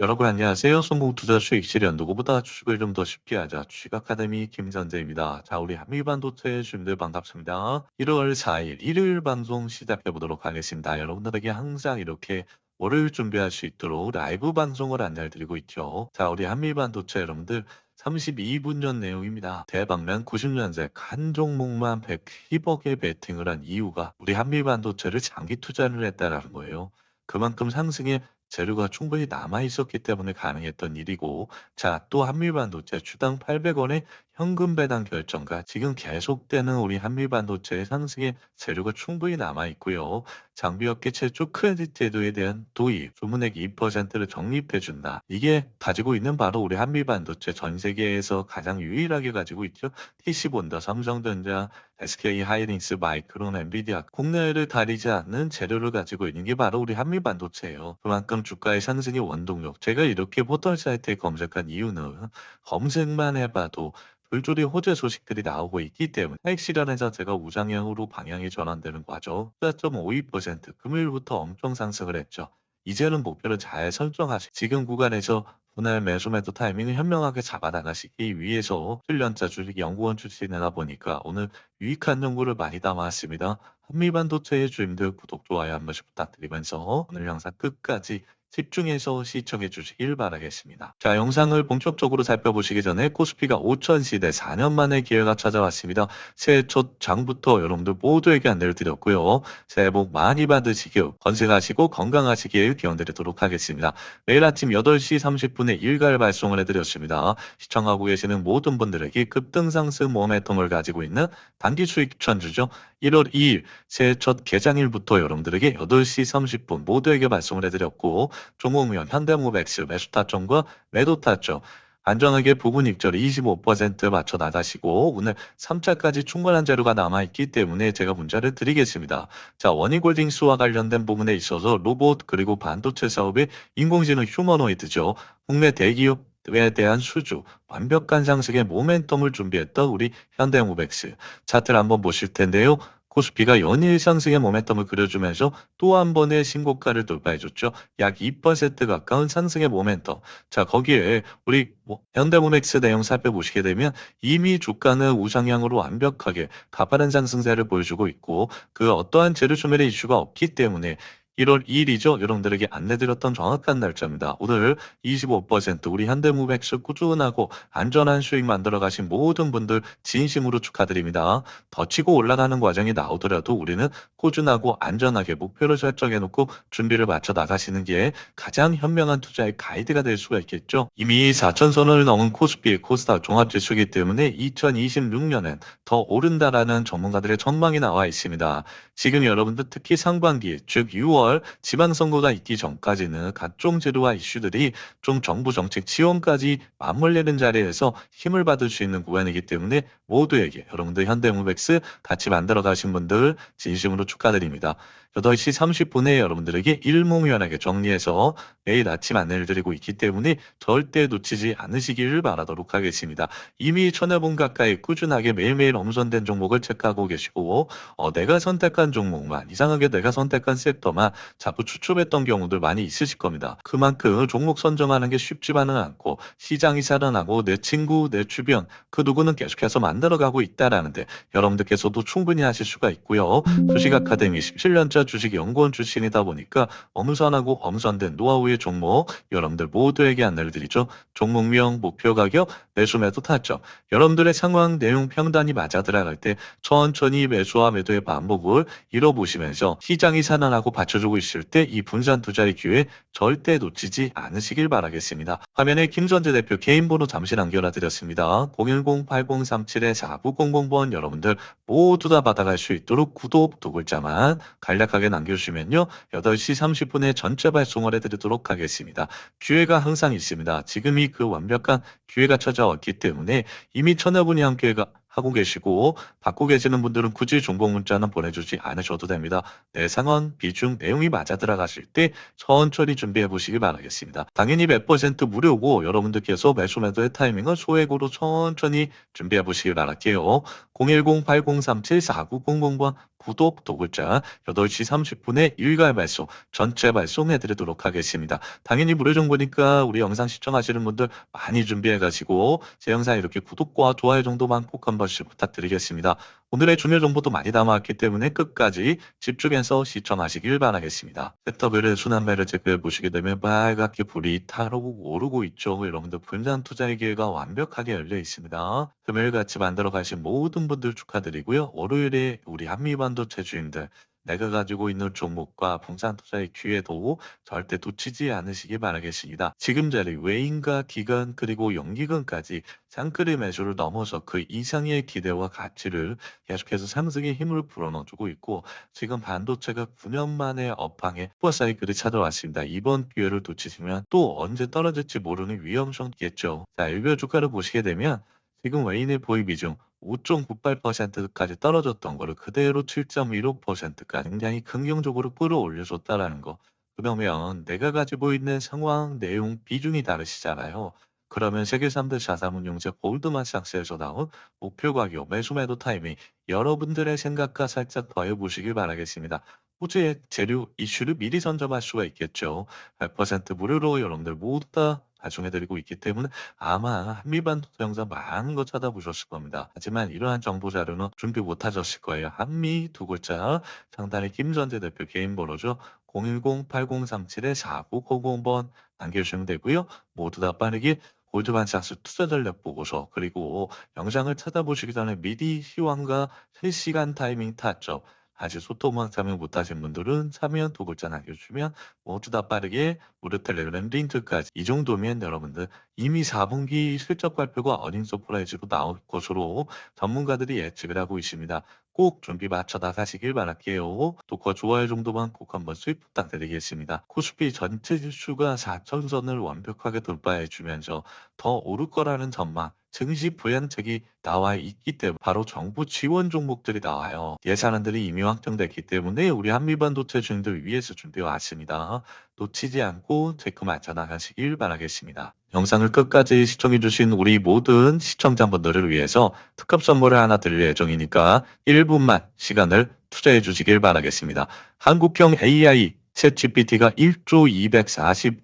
여러분 안녕하세요. 성공 투자 수익 실현 누구보다 주식을 좀 더 쉽게 하자 주식 아카데미 김선재입니다. 자, 우리 한미반도체 주님들 반갑습니다. 1월 4일 일요일 방송 시작해 보도록 하겠습니다. 여러분들에게 항상 이렇게 월요일 준비할 수 있도록 라이브 방송을 안내드리고 있죠. 자, 우리 한미반도체 여러분들 32분 전 내용입니다. 대박난 90년대 한 종목만 110억의 베팅을 한 이유가 우리 한미반도체를 장기 투자를 했다라는 거예요. 그만큼 상승에 재료가 충분히 남아 있었기 때문에 가능했던 일이고, 자, 또 한미반도체 주당 800원의 현금 배당 결정과 지금 계속되는 우리 한미 반도체의 상승에 재료가 충분히 남아 있고요. 장비업계 최초 크레딧 제도에 대한 도입, 주문액 2%를 적립해 준다. 이게 가지고 있는 바로 우리 한미 반도체 전 세계에서 가장 유일하게 가지고 있죠. TC본다, 삼성전자, SK 하이닉스, 마이크론, 엔비디아 국내를 가리지 않는 재료를 가지고 있는 게 바로 우리 한미 반도체예요. 그만큼 주가의 상승의 원동력. 제가 이렇게 포털 사이트에 검색한 이유는 검색만 해봐도 줄줄이 호재 소식들이 나오고 있기 때문에 차익 실현에서 제가 우상향으로 방향이 전환되는 과정 4.52% 금요일부터 엄청 상승을 했죠. 이제는 목표를 잘 설정하시 지금 구간에서 분할 매수 매도 타이밍을 현명하게 잡아나가시기 위해서 7년차 주식 연구원 출신이다 보니까 오늘 유익한 정보를 많이 담아왔습니다. 한미반도체의 주임들 구독, 좋아요 한 번씩 부탁드리면서 오늘 영상 끝까지 집중해서 시청해 주시길 바라겠습니다. 자, 영상을 본격적으로 살펴보시기 전에 코스피가 5천 시대 4년 만에 기회가 찾아왔습니다. 새해 첫 장부터 여러분들 모두에게 안내를 드렸고요. 새해 복 많이 받으시길, 건승하시고 건강하시길 기원드리도록 하겠습니다. 매일 아침 8시 30분에 일괄 발송을 해드렸습니다. 시청하고 계시는 모든 분들에게 급등상승 모멘텀을 가지고 있는 단기 수익 추천주죠. 1월 2일 새해 첫 개장일부터 여러분들에게 8시 30분 모두에게 발송을 해드렸고 종목명 현대모백스 매수 타점과 매도 타점 안전하게 부분 입절 25% 맞춰 나가시고 오늘 3차까지 충분한 재료가 남아있기 때문에 제가 문자를 드리겠습니다. 자 원희골딩스와 관련된 부분에 있어서 로봇 그리고 반도체 사업의 인공지능 휴머노이드죠. 국내 대기업 에 대한 수주, 완벽한 상승의 모멘텀을 준비했던 우리 현대모백스 차트를 한번 보실 텐데요. 코스피가 연일 상승의 모멘텀을 그려주면서 또 한 번의 신고가를 돌파해줬죠. 약 2% 가까운 상승의 모멘텀. 자, 거기에 우리 뭐 현대모맥스 내용 살펴보시게 되면 이미 주가는 우상향으로 완벽하게 가파른 상승세를 보여주고 있고 그 어떠한 재료 소멸의 이슈가 없기 때문에 1월 2일이죠. 여러분들에게 안내드렸던 정확한 날짜입니다. 오늘 25% 우리 현대무백스 꾸준하고 안전한 수익 만들어 가신 모든 분들 진심으로 축하드립니다. 더 치고 올라가는 과정이 나오더라도 우리는 꾸준하고 안전하게 목표를 설정해 놓고 준비를 맞춰 나가시는 게 가장 현명한 투자의 가이드가 될 수가 있겠죠. 이미 4천선을 넘은 코스피, 코스닥 종합지수기 때문에 2026년엔 더 오른다라는 전문가들의 전망이 나와 있습니다. 지금 여러분들 특히 상반기, 즉 6월 지방선거가 있기 전까지는 각종 제도와 이슈들이 좀 정부 정책 지원까지 맞물리는 자리에서 힘을 받을 수 있는 구간이기 때문에 모두에게 여러분들 현대무백스 같이 만들어 가신 분들 진심으로 축하드립니다. 8시 30분에 여러분들에게 일목요연하게 정리해서 매일 아침 안내를 드리고 있기 때문에 절대 놓치지 않으시기를 바라도록 하겠습니다. 이미 천여 분 가까이 꾸준하게 매일매일 엄선된 종목을 체크하고 계시고 어, 내가 선택한 종목만 이상하게 내가 선택한 섹터만 자꾸 추첨했던 경우들 많이 있으실 겁니다. 그만큼 종목 선정하는 게 쉽지만은 않고 시장이 살아나고 내 친구, 내 주변 그 누구는 계속해서 만들어가고 있다라는데 여러분들께서도 충분히 하실 수가 있고요. 주식 아카데미 17년 차 주식 연구원 출신이다 보니까 엄선하고 엄선된 노하우의 종목 여러분들 모두에게 안내를 드리죠. 종목명, 목표 가격, 매수 매도 타점 여러분들의 상황 내용 평단이 맞아 들어갈 때 천천히 매수와 매도의 반복을 잃어보시면서 시장이 살아나고 받쳐주고 있을 때 이 분산 투자의 기회 절대 놓치지 않으시길 바라겠습니다. 화면에 김선재 대표 개인 번호 잠시 남겨놔 드렸습니다. 010-8037-4900번 여러분들 모두 다 받아갈 수 있도록 구독 두 글자만 간략 하게 남겨주시면요. 8시 30분에 전체 발송을 해드리도록 하겠습니다. 기회가 항상 있습니다. 지금이 그 완벽한 기회가 찾아왔기 때문에 이미 천여 분이 함께 가- 하고 계시고 받고 계시는 분들은 굳이 중복 문자는 보내주지 않으셔도 됩니다. 내 상황, 비중, 내용이 맞아 들어가실 때 천천히 준비해 보시기 바라겠습니다. 당연히 100% 무료고 여러분들께서 매수 매도의 타이밍을 소액으로 천천히 준비해 보시기 바랄게요. 010-8037-4900번 구독, 또 글자 8시 30분에 일괄 발송, 전체 발송해드리도록 하겠습니다. 당연히 무료 정보니까 우리 영상 시청하시는 분들 많이 준비해 가시고 제 영상 이렇게 구독과 좋아요 정도만 꼭 한 번씩 부탁드리겠습니다. 오늘의 중요 정보도 많이 담아왔기 때문에 끝까지 집중해서 시청하시길 바라겠습니다. 세터벨의 순환매를 체크해 보시게 되면 빨갛게 불이 타오르고 오르고 있죠. 여러분들 분산 투자의 기회가 완벽하게 열려 있습니다. 금요일 같이 만들어 가신 모든 분들 축하드리고요. 월요일에 우리 한미반도체 주인들 내가 가지고 있는 종목과 분산 투자의 기회도 절대 놓치지 않으시기 바라겠습니다. 지금 자리 외인과 기관 그리고 연기관까지 장거리 매수를 넘어서 그 이상의 기대와 가치를 계속해서 상승의 힘을 불어넣어주고 있고 지금 반도체가 9년 만에 업황에 푸어 사이클이 찾아왔습니다. 이번 기회를 놓치시면 또 언제 떨어질지 모르는 위험성이겠죠. 자, 일별 주가를 보시게 되면 지금 외인의 보유 비중 5.98%까지 떨어졌던 거를 그대로 7.16%까지 굉장히 긍정적으로 끌어올려줬다라는 거. 그러면 내가 가지고 있는 상황, 내용, 비중이 다르시잖아요. 그러면 세계 3대 자산운용재 골드만삭스에서 나온 목표 가격, 매수 매도 타이밍 여러분들의 생각과 살짝 더해보시길 바라겠습니다. 호주의 재료 이슈를 미리 선점할 수가 있겠죠. 100% 무료로 여러분들 모두 다 발송해드리고 있기 때문에 아마 한미반도체 영상 많은 거 찾아보셨을 겁니다. 하지만 이러한 정보 자료는 준비 못 하셨을 거예요. 한미 두 글자 상단에 김전 재 대표 개인 번호죠. 010-8037-4990번 남겨주시면 되고요. 모두 다 빠르게 골드반삭스 투자 전략 보고서 그리고 영상을 찾아보시기 전에 미리 시황과 실시간 타이밍 타점 아직 소통만 참여 못하신 분들은 참여 두 글자 남겨주시면 모두 다 빠르게 무료 텔레그램 링크까지 이 정도면 여러분들 이미 4분기 실적 발표가 어닝 서프라이즈로 나올 것으로 전문가들이 예측을 하고 있습니다. 꼭 준비 맞춰 나가시길 바랄게요. 또그 좋아요 정도만 꼭 한번 수입 부탁드리겠습니다. 코스피 전체 지수가 4천선을 완벽하게 돌파해 주면서 더 오를 거라는 전망 증시 부양책이 나와 있기 때문에 바로 정부 지원 종목들이 나와요. 예산안들이 이미 확정됐기 때문에 우리 한미반도체 주인들 위해서 준비해 왔습니다. 놓치지 않고 체크 맞춰 나가시길 바라겠습니다. 영상을 끝까지 시청해주신 우리 모든 시청자분들을 위해서 특급 선물을 하나 드릴 예정이니까 1분만 시간을 투자해 주시길 바라겠습니다. 한국형 AI 챗 GPT가 1조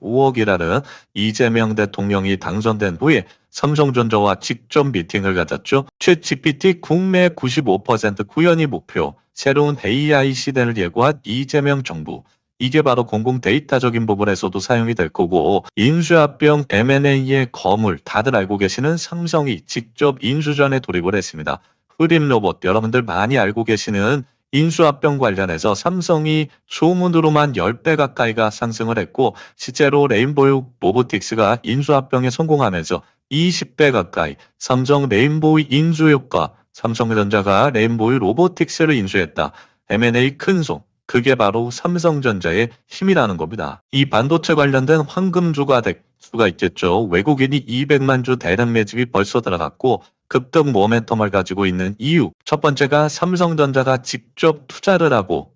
245억이라는 이재명 대통령이 당선된 후에 삼성전자와 직접 미팅을 가졌죠. 챗 GPT 국내 95% 구현이 목표, 새로운 AI 시대를 예고한 이재명 정부. 이게 바로 공공 데이터적인 부분에서도 사용이 될 거고 인수합병 M&A의 거물 다들 알고 계시는 삼성이 직접 인수전에 돌입을 했습니다. 흐림 로봇 여러분들 많이 알고 계시는 인수합병 관련해서 삼성이 소문으로만 10배 가까이가 상승을 했고 실제로 레인보우 로보틱스가 인수합병에 성공하면서 20배 가까이 삼성 레인보우 인수 효과 삼성전자가 레인보우 로보틱스를 인수했다. M&A 큰손 그게 바로 삼성전자의 힘이라는 겁니다. 이 반도체 관련된 황금주가 될 수가 있겠죠. 외국인이 200만 주 대량 매집이 벌써 들어갔고 급등 모멘텀을 가지고 있는 이유. 첫 번째가 삼성전자가 직접 투자를 하고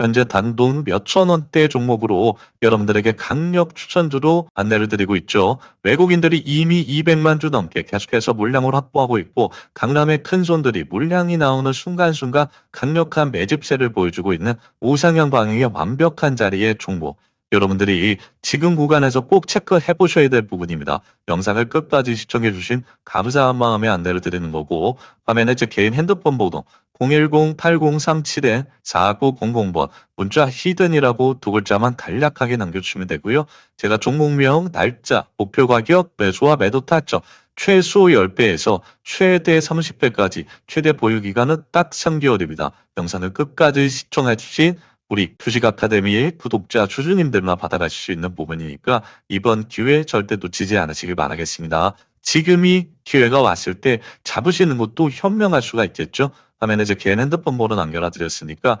현재 단돈 몇천 원대 종목으로 여러분들에게 강력 추천주로 안내를 드리고 있죠. 외국인들이 이미 200만 주 넘게 계속해서 물량을 확보하고 있고 강남의 큰 손들이 물량이 나오는 순간순간 강력한 매집세를 보여주고 있는 우상향 방향의 완벽한 자리의 종목. 여러분들이 지금 구간에서 꼭 체크해 보셔야 될 부분입니다. 영상을 끝까지 시청해 주신 감사한 마음에 안내를 드리는 거고 화면에 제 개인 핸드폰 번호 010-8037-4900번 문자 히든이라고 두 글자만 간략하게 남겨주시면 되고요. 제가 종목명, 날짜, 목표 가격, 매수와 매도 타점 최소 10배에서 최대 30배까지 최대 보유 기간은 딱 3개월입니다. 영상을 끝까지 시청해 주신 우리 주식 아카데미의 구독자 주주님들만 받아가실 수 있는 부분이니까 이번 기회 절대 놓치지 않으시길 바라겠습니다. 지금이 기회가 왔을 때 잡으시는 것도 현명할 수가 있겠죠. 화면에 제 개인 핸드폰 번호 남겨놔 드렸으니까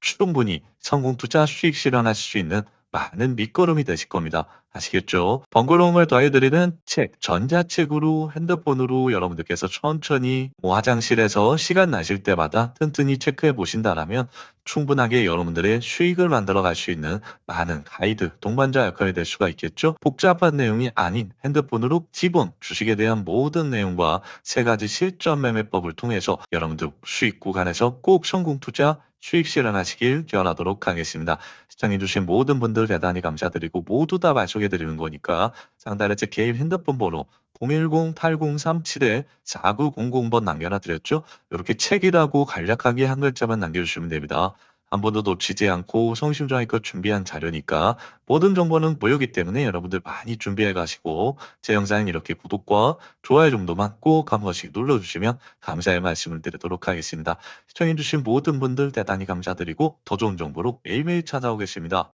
충분히 성공 투자 수익 실현하실 수 있는 많은 밑거름이 되실 겁니다. 아시겠죠? 번거로움을 더해드리는 책, 전자책으로 핸드폰으로 여러분들께서 천천히 뭐 화장실에서 시간 나실 때마다 튼튼히 체크해 보신다라면 충분하게 여러분들의 수익을 만들어 갈 수 있는 많은 가이드, 동반자 역할이 될 수가 있겠죠? 복잡한 내용이 아닌 핸드폰으로 기본 주식에 대한 모든 내용과 세 가지 실전 매매법을 통해서 여러분들 수익 구간에서 꼭 성공 투자 수익 실현하시길 기원하도록 하겠습니다. 시청해주신 모든 분들 대단히 감사드리고 모두 다발 송해드리는 거니까 상단에 제 개인 핸드폰 번호 010-8037-4900번 남겨놔 드렸죠. 이렇게 책이라고 간략하게 한 글자만 남겨주시면 됩니다. 한 번도 놓치지 않고 성심성의껏 준비한 자료니까 모든 정보는 무료이기 때문에 여러분들 많이 준비해 가시고 제 영상은 이렇게 구독과 좋아요 정도만 꼭 한 번씩 눌러주시면 감사의 말씀을 드리도록 하겠습니다. 시청해주신 모든 분들 대단히 감사드리고 더 좋은 정보로 매일매일 찾아오겠습니다.